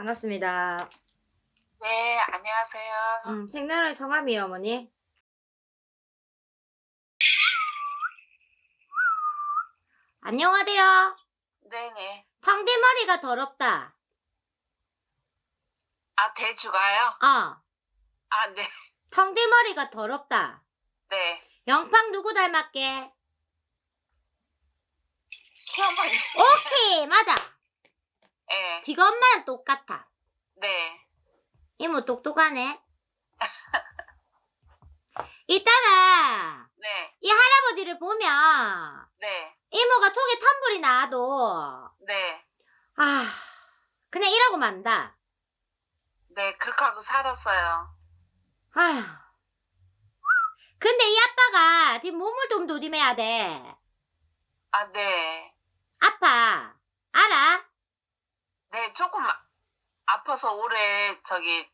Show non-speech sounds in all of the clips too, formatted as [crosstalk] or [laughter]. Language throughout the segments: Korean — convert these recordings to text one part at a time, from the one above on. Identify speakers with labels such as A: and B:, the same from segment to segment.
A: 반갑습니다.
B: 네, 안녕하세요.
A: 음, 생나라의 성함이요, 어머니. 안녕하세요.
B: 네네.
A: 텅디머리가 더럽다.
B: 아, 대주가요?
A: 어,
B: 아, 네.
A: 텅디머리가 더럽다.
B: 네.
A: 영팡 누구 닮았게?
B: 시어머니.
A: 오케이, 맞아.
B: 네.
A: 지가 엄마랑 똑같아.
B: 네.
A: 이모 똑똑하네. [laughs] 이따가
B: 네.
A: 이 할아버지를 보면
B: 네.
A: 이모가 속에 탄불이 나도
B: 네.
A: 아 그냥 이러고 만다.
B: 네. 그렇게 하고 살았어요.
A: 아휴. 근데 이 아빠가 네 몸을 좀 조심해야 돼.
B: 아, 네.
A: 아파. 알아?
B: 네. 조금 아- 아파서 올해 저기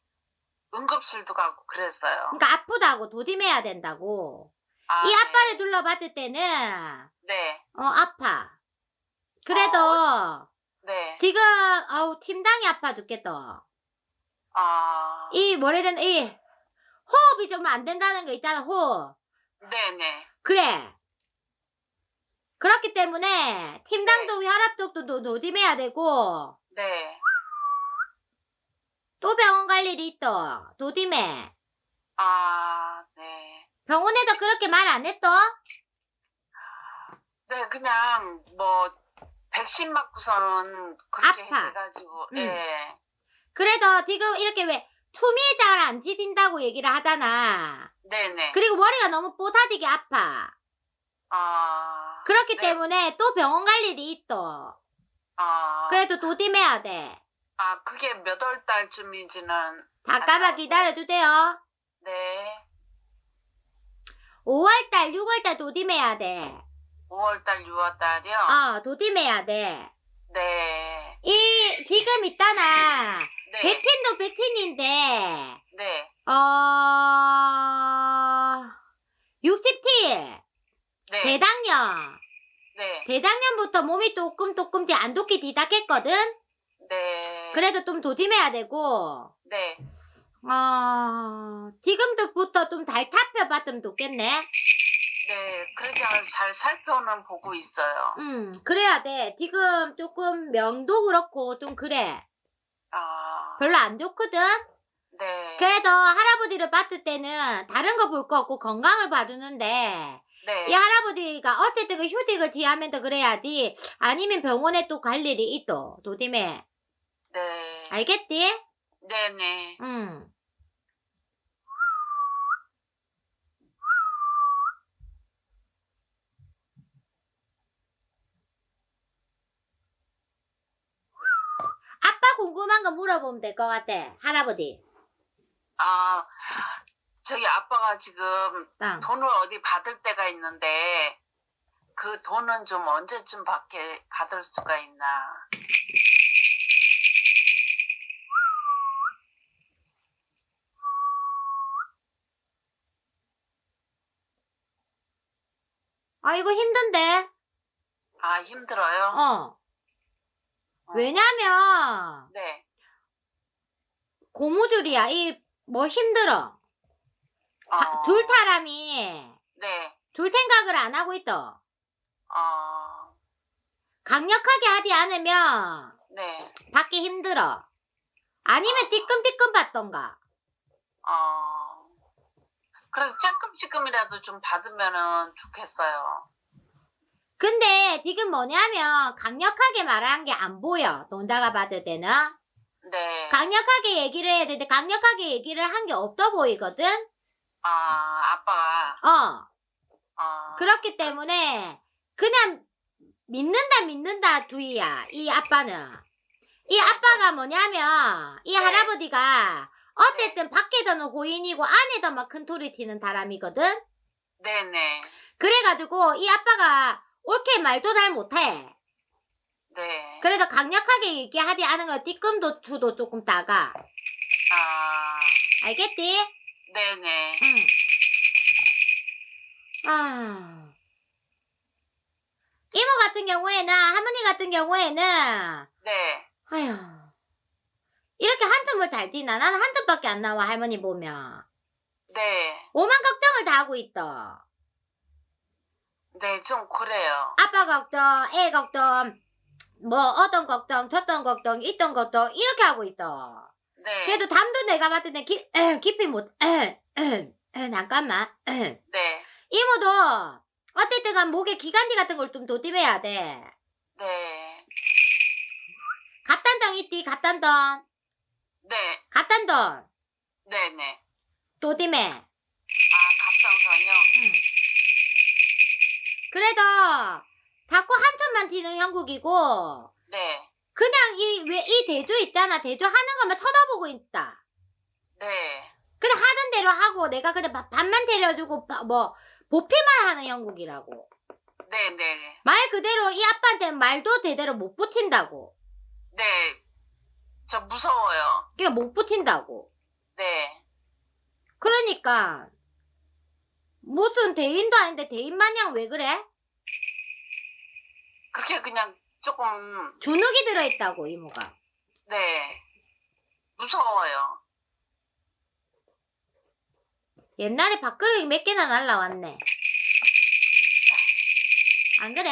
B: 응급실도 가고 그랬어요.
A: 그러니까 아프다고 조심해야 된다고.
B: 아,
A: 이
B: 네.
A: 아빠를 둘러봤을 때는
B: 네.
A: 어 아파. 그래도
B: 어, 네.
A: 지금 아우 팀장이 아파 죽겠다.
B: 아.
A: 이 해야 되나 이 호흡이 좀 안 된다는 거 있잖아 호흡.
B: 네네.
A: 그래. 그렇기 때문에 팀장도
B: 네.
A: 혈압독도 노- 노심해야 되고
B: 네.
A: 또 병원 갈 일이 있어. 도심해.
B: 아, 네.
A: 병원에서 그렇게 말 안 했어?
B: 네, 그냥 뭐 백신 맞고서는 그렇게
A: 아파.
B: 해가지고,
A: 응.
B: 예,
A: 그래도 지금 이렇게 왜 숨이 잘안 치진다고 얘기를 하잖아.
B: 네네.
A: 그리고 머리가 너무 뽀사지게 아파.
B: 아,
A: 그렇기
B: 네.
A: 때문에 또 병원 갈 일이 있어.
B: 아,
A: 그래도 도심해야 돼.
B: 아, 그게 몇 월 달쯤인지는,
A: 잠깐만 기다려주세요.
B: 네,
A: 5월달, 6월달 도심해야 돼.
B: 5월 달, 6월 달이요.
A: 어, 도심해야 돼.
B: 네,
A: 이, 지금 있잖아.
B: 네,
A: 백틴도 백틴인데,
B: 네,
A: 어, 60T,
B: 네,
A: 대당년.
B: 네,
A: 대당년부터 몸이 조금 조금 안 좋게 뒤닥했거든?
B: 네,
A: 그래도 좀 조심해야 되고,
B: 네,
A: 어, 지금부터 좀잘 타펴봤으면 좋겠네.
B: 네, 그렇게 잘 살펴는 보고 있어요.
A: 음, 그래야 돼. 지금 조금 명도 그렇고 좀 그래.
B: 아,
A: 별로 안 좋거든?
B: 네,
A: 그래도 할아버지를 봤을 때는 다른 거 볼 거 없고 건강을 봐주는데,
B: 네,
A: 이 할아버지가 어쨌든 그 휴직을 뒤하면서 그래야지, 아니면 병원에 또 갈 일이 있어. 도심에.
B: 네,
A: 알겠지?
B: 네, 네,
A: 응. 아빠 궁금한 거 물어보면 될 것 같아. 할아버지.
B: 아, 저기 아빠가 지금
A: 땅.
B: 돈을 어디 받을 때가 있는데 그 돈은 좀 언제쯤 받게 받을 수가 있나?
A: 아, 이거 힘든데?
B: 아 힘들어요.
A: 어.
B: 어.
A: 왜냐면,
B: 네.
A: 고무줄이야. 이, 뭐 힘들어. 다-
B: 어,
A: 둘 사람이,
B: 네.
A: 둘 생각을 안 하고 있어.
B: 어,
A: 강력하게 하지 않으면,
B: 네.
A: 받기 힘들어. 아니면 띠끔띠끔 받던가.
B: 어. 그래도 조금씩금이라도 좀 받으면은 좋겠어요.
A: 근데 지금 뭐냐면 강력하게 말하는 게 안 보여. 돈다가 받을 때는.
B: 네.
A: 강력하게 얘기를 해야 되는데 강력하게 얘기를 한 게 없어 보이거든?
B: 아 아빠가
A: 어.
B: 어.
A: 그렇기 때문에 그냥 믿는다 믿는다 주의야. 이 아빠는. 이 아빠가 뭐냐면 이
B: 네.
A: 할아버지가 어쨌든 밖에서는 호인이고 안에서 막큰 소리 튀는 사람이거든?
B: 네네.
A: 그래가지고 이 아빠가 옳게 말도 잘 못해.
B: 네.
A: 그래서 강력하게 얘기하지 않은 거 띠끔도 투도 조금 작아.
B: 아
A: 알겠지?
B: 네네.
A: 응. 아. 이모 같은 경우에는, 할머니 같은 경우에는,
B: 네.
A: 아휴. 이렇게 한 tum을 달디나 나는 한 tum밖에 안 나와 할머니 보면
B: 네.
A: 오만 걱정을 다 하고 있어
B: 네, 좀 그래요.
A: 아빠 걱정 애 걱정 뭐 어떤 걱정 저떤 걱정 있던 걱정 이렇게 하고 있어
B: 네.
A: 그래도 담도 내가 봤을 때 깊, 에, 깊이 못 에, 에, 에, 잠깐만 에.
B: 네.
A: 이모도 때가 목에 기관지 같은 걸좀 조심해야 돼
B: 네.
A: 갑단동 있디 갑단동
B: 네.
A: 갑단동
B: 네, 네.
A: 조심해
B: 아, 갑상선이요?
A: 응. 그래도 자꾸 한 톤만 튀는 형국이고
B: 네.
A: 그냥 이 왜 이 대주 있잖아 대주 하는 것만 쳐다보고 있다
B: 네.
A: 그냥 하던 대로 하고 내가 그냥 밥- 밥만 데려주고 바- 뭐 보필만 하는 형국이라고
B: 네, 네.
A: 말 그대로 이 아빠한테 말도 제대로 못 붙인다고
B: 네. 저 무서워요.
A: 그러니까 못 붙인다고
B: 네.
A: 그러니까 무슨 대인도 아닌데 대인 마냥 왜 그래?
B: 그렇게 그냥 조금,
A: 주눅이 들어있다고 이모가
B: 네. 무서워요.
A: 옛날에 밥그릇이 몇 개나 날라왔네 안 그래?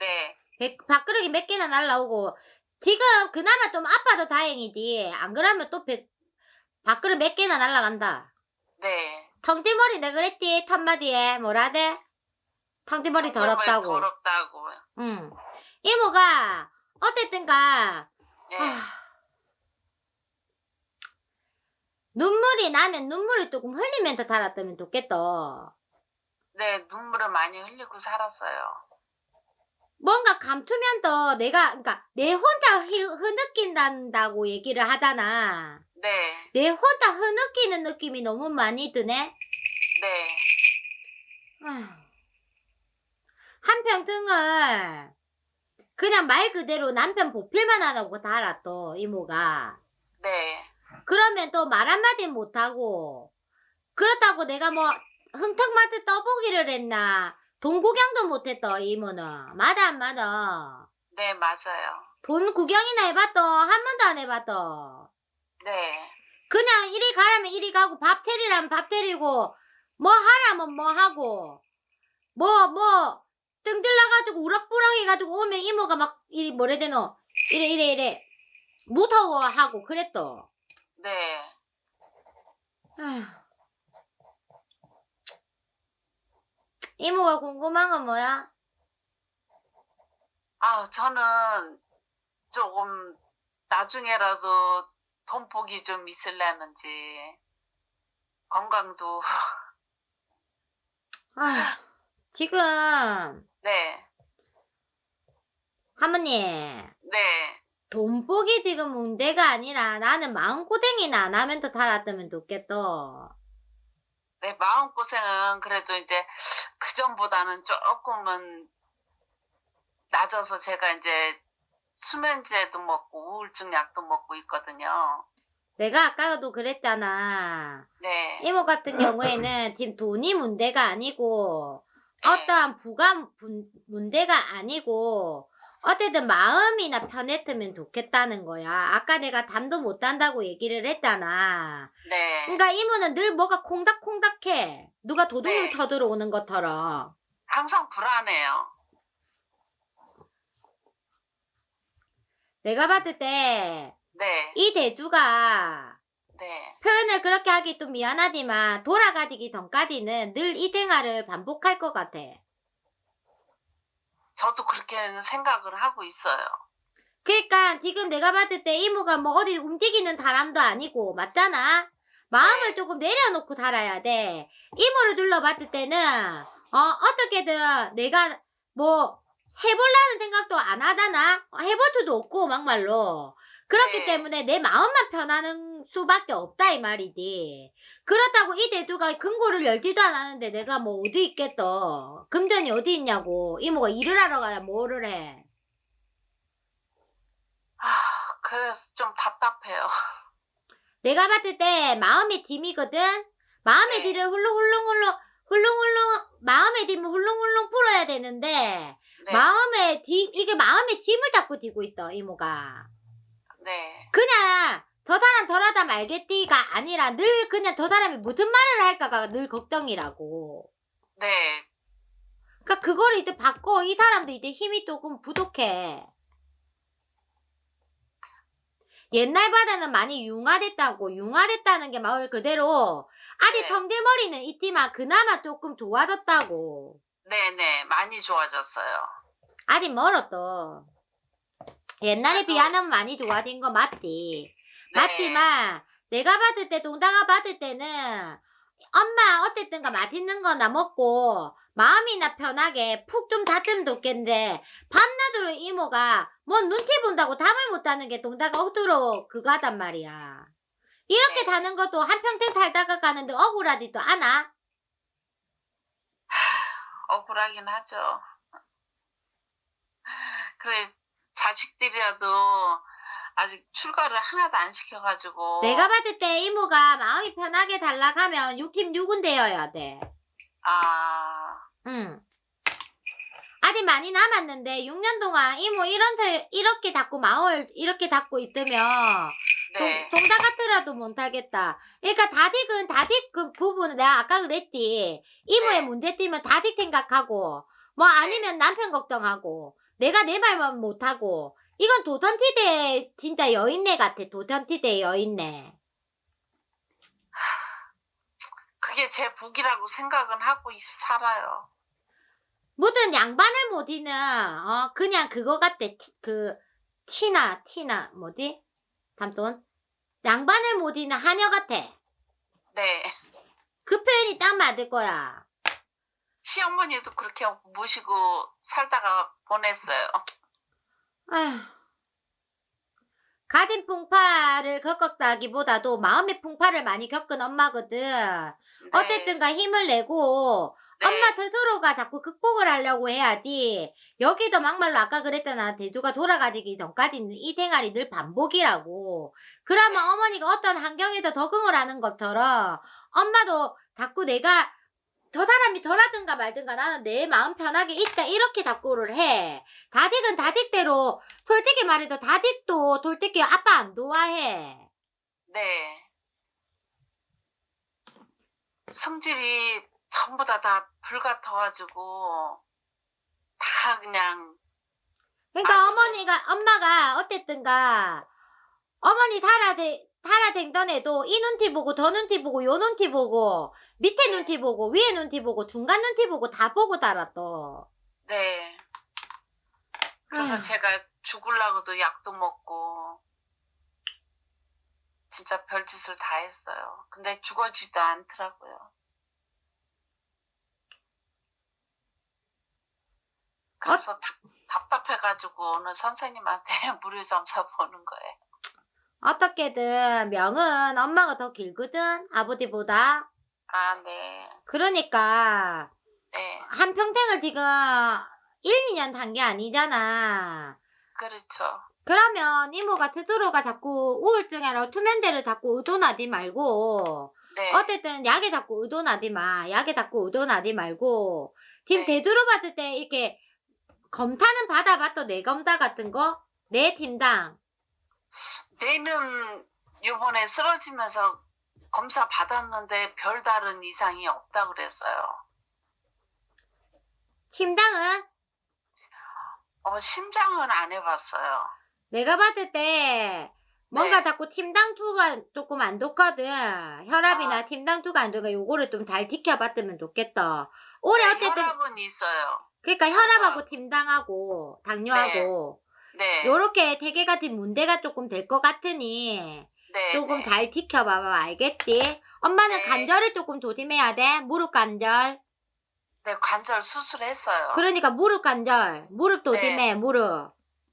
B: 네.
A: 백- 밥그릇이 몇 개나 날라오고 지금 그나마 좀 아파도 다행이지 안 그러면 또 백- 밥그릇 몇 개나 날라간다
B: 네.
A: 텅티머리 내가 그랬지 턴마디에 뭐라대? 텅티머리 더럽다고
B: 더럽다고.
A: 응 이모가 어쨌든가
B: 네.
A: 아, 눈물이 나면 눈물을 조금 흘리면서 달았다면 좋겠다
B: 네, 눈물을 많이 흘리고 살았어요.
A: 뭔가 감추면 더 내가 그러니까 내 혼자 흐- 흐느낀다고 얘기를 하잖아
B: 네.
A: 내 혼자 흐느끼는 느낌이 너무 많이 드네
B: 네.
A: 아휴. 한평 등을 그냥 말 그대로 남편 보필만 하다고 달았어 이모가
B: 네.
A: 그러면 또 말 한마디 못하고 그렇다고 내가 뭐 흥턱맞게 떠보기를 했나 돈 구경도 못했다 이모는 맞아 안 맞아
B: 네, 맞아요.
A: 돈 구경이나 해봤다 한 번도 안 해봤다
B: 네.
A: 그냥 이리 가라면 이리 가고 밥 테리라면 밥 테리고 뭐 하라면 뭐 하고 뭐 뭐 뜬들러가지고 우락부락 해가지고 오면 이모가 막 이리 뭐래 되노 이래 이래 이래 무서워하고 그랬어
B: 네.
A: 아휴. 이모가 궁금한 건 뭐야?
B: 아, 저는 조금 나중에라도 돈복이 좀 있을려는지 건강도
A: 아휴. 지금
B: 네.
A: 할머니
B: 네.
A: 돈복이 지금 문제가 아니라 나는 마음고생이나 안 하면 더 살았으면 좋겠어.
B: 네, 마음고생은 그래도 이제 그전보다는 조금은 낮아서 제가 이제 수면제도 먹고 우울증 약도 먹고 있거든요.
A: 내가 아까도 그랬잖아.
B: 네.
A: 이모 같은 경우에는 지금 돈이 문제가 아니고
B: 네.
A: 어떠한 부가 분- 문제가 아니고 어쨌든 마음이나 편했으면 좋겠다는 거야. 아까 내가 담도 못 단다고 얘기를 했잖아.
B: 네.
A: 그러니까 이모는 늘 뭐가 콩닥콩닥해. 누가 도둑을
B: 네.
A: 쳐들어오는 것처럼.
B: 항상 불안해요.
A: 내가 봤을 때 이
B: 네.
A: 대두가
B: 네.
A: 표현을 그렇게 하기 좀 미안하지만 돌아가기 전까지는 늘 이 생활을 반복할 것 같아.
B: 저도 그렇게 생각을 하고 있어요.
A: 그러니까 지금 내가 봤을 때 이모가 뭐 어디 움직이는 사람도 아니고 맞잖아. 마음을
B: 네.
A: 조금 내려놓고 살아야 돼. 이모를 둘러봤을 때는 어 어떻게든 내가 뭐 해볼라는 생각도 안 하잖아. 어, 해볼 수도 없고 막말로. 그렇기
B: 네.
A: 때문에 내 마음만 편하는 수밖에 없다 이 말이지. 그렇다고 이 대두가 금고를 열지도 않았는데 내가 뭐 어디 있겠어. 금전이 어디 있냐고. 이모가 일을 하러 가야 뭐를 해.
B: 아, 그래서 좀 답답해요.
A: 내가 봤을 때 마음의 짐이거든. 마음의
B: 네.
A: 짐을 훌렁훌렁훌렁 훌렁훌렁 마음의 짐을 훌렁훌렁 풀어야 되는데
B: 네.
A: 마음의 짐 이게 마음의 짐을 자꾸 지고 있어 이모가.
B: 네.
A: 그냥 더 사람 덜하다 말겠디가 아니라 늘 그냥 더 사람이 무슨 말을 할까가 늘 걱정이라고.
B: 네.
A: 그러니까 그거를 이제 바꿔 이 사람도 이제 힘이 조금 부족해. 옛날보다는 많이 융화됐다고 융화됐다는 게말 그대로 아직
B: 네.
A: 성질머리는 있지만 그나마 조금 좋아졌다고.
B: 네네. 많이 좋아졌어요.
A: 아직 멀었어. 옛날에 비하면 많이 좋아진 거 맞지.
B: 네.
A: 맞지만 내가 받을 때 동다가 받을 때는 엄마 어쨌든가 맛있는 거나 먹고 마음이나 편하게 푹좀 잤으면 좋겠는데 밤낮으로 이모가 뭔 눈치 본다고 잠을 못 자는 게 동다가 억지로 그거 하단 말이야. 이렇게
B: 네.
A: 사는 것도 한평생 살다가 가는데 억울하지도 않아?
B: 억울하긴 하죠. 그래, 자식들이라도 아직 출가를 하나도 안 시켜가지고.
A: 내가 봤을 때 이모가 마음이 편하게 달라가면 6팀 6은 되어야 돼.
B: 아,
A: 응. 아직 많이 남았는데 6년 동안 이모 이런 태- 이렇게 닫고 마음을 이렇게 닫고 있으면
B: 네.
A: 동, 다 같더라도 못하겠다. 그러니까 다딕은 다딕 그 부분은 내가 아까 그랬지. 이모의
B: 네.
A: 문제 때문에 다딕 생각하고 뭐 아니면 남편 걱정하고 내가 내 말만 못하고 이건 도전티대 진짜 여인네 같아. 도전티대 여인네. [sighs]
B: 그게 제 복이라고 생각은 하고 있, 살아요.
A: 무슨 양반을 못 이는 어 그냥 그거 같대 티- 그 티나 티나 뭐지 담돈 양반을 못 이는 하녀 같아
B: 네.
A: 그 표현이 딱 맞을 거야
B: 시어머니도 그렇게 모시고 살다가 보냈어요.
A: 아휴 가진 풍파를 겪었다기보다도 마음의 풍파를 많이 겪은 엄마거든
B: 네.
A: 어쨌든가 힘을 내고
B: 네.
A: 엄마 스스로가 자꾸 극복을 하려고 해야지. 여기도 막말로 아까 그랬잖아. 대두가 돌아가기 전까지는 이 생활이 늘 반복이라고. 그러면
B: 네.
A: 어머니가 어떤 환경에서 적응을 하는 것처럼 엄마도 자꾸 내가 저 사람이 덜 하든가 말든가 나는 내 마음 편하게 있다 이렇게 자꾸를 해. 다딕은 다딕대로 솔직히 말해서 다딕도 솔직히 아빠 안 좋아해.
B: 네. 성질이 전부 다 다 불같아가지고 다 그냥
A: 그러니까
B: 아,
A: 어머니가 엄마가 어쨌든가 어머니 살아대 살아 댕던 애도 이 눈티 보고 저 눈티 보고 요 눈티 보고 밑에
B: 네.
A: 눈티 보고 위에 눈티 보고 중간 눈티 보고 다 보고 살았어.
B: 네. 그래서
A: 아휴.
B: 제가 죽을라고도 약도 먹고 진짜 별짓을 다 했어요. 근데 죽어지도 않더라고요. 그래서 답- 답답해가지고 오늘 선생님한테 [laughs] 무료 점사 보는 거예요.
A: 어떻게든 명은 엄마가 더 길거든 아버지보다.
B: 아, 네.
A: 그러니까
B: 네.
A: 한 평생을 지금 1, 2년 산게 아니잖아.
B: 그렇죠.
A: 그러면 이모가 스스로가 자꾸 우울증이나 투면대를 자꾸 의존하지 말고
B: 네.
A: 어쨌든 약에 자꾸 의존하지 마. 약에 자꾸 의존하지 말고 지금
B: 네.
A: 대두로 봤을 때 이렇게 검사는 받아봤어 내 검사 같은 거? 내 팀당
B: 뇌는 요번에 쓰러지면서 검사 받았는데 별다른 이상이 없다 그랬어요.
A: 팀당은
B: 어, 심장은 안 해봤어요.
A: 내가 봤을 때 뭔가
B: 네.
A: 자꾸 팀당 투가 조금 안 좋거든. 혈압이나
B: 아.
A: 팀당 투가 안 좋으니까 요거를 좀 잘 지켜봤으면 좋겠다. 올해
B: 네,
A: 어쨌든
B: 혈압은 있어요.
A: 그러니까 혈압하고 팀당하고 당뇨하고
B: 네.
A: 요렇게 세개 가지 문제가 조금 될 것 같으니
B: 네.
A: 조금
B: 네.
A: 잘 지켜봐봐 알겠지? 엄마는
B: 네.
A: 관절을 조금 조심해야 돼 무릎 관절
B: 네, 관절 수술했어요.
A: 그러니까 무릎 관절 무릎 조심해
B: 네.
A: 무릎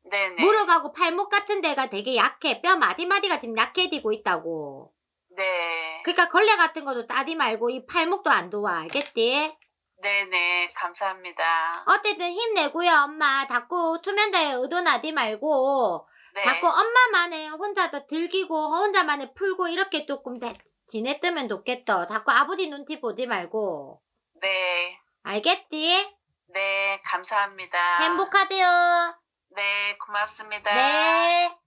B: 네네.
A: 무릎하고 팔목 같은 데가 되게 약해 뼈 마디마디가 지금 약해지고 있다고
B: 네.
A: 그러니까 걸레 같은 것도 따지 말고 이 팔목도 안 좋아 알겠지?
B: 네네. 감사합니다.
A: 어쨌든 힘내고요 엄마 자꾸 수면대에 의존하지 말고
B: 네.
A: 자꾸 엄마만의 혼자서 들기고 혼자만의 풀고 이렇게 조금 다- 지냈으면 좋겠다. 자꾸 아버지 눈치 보지 말고.
B: 네.
A: 알겠지?
B: 네. 감사합니다.
A: 행복하대요.
B: 네. 고맙습니다.
A: 네.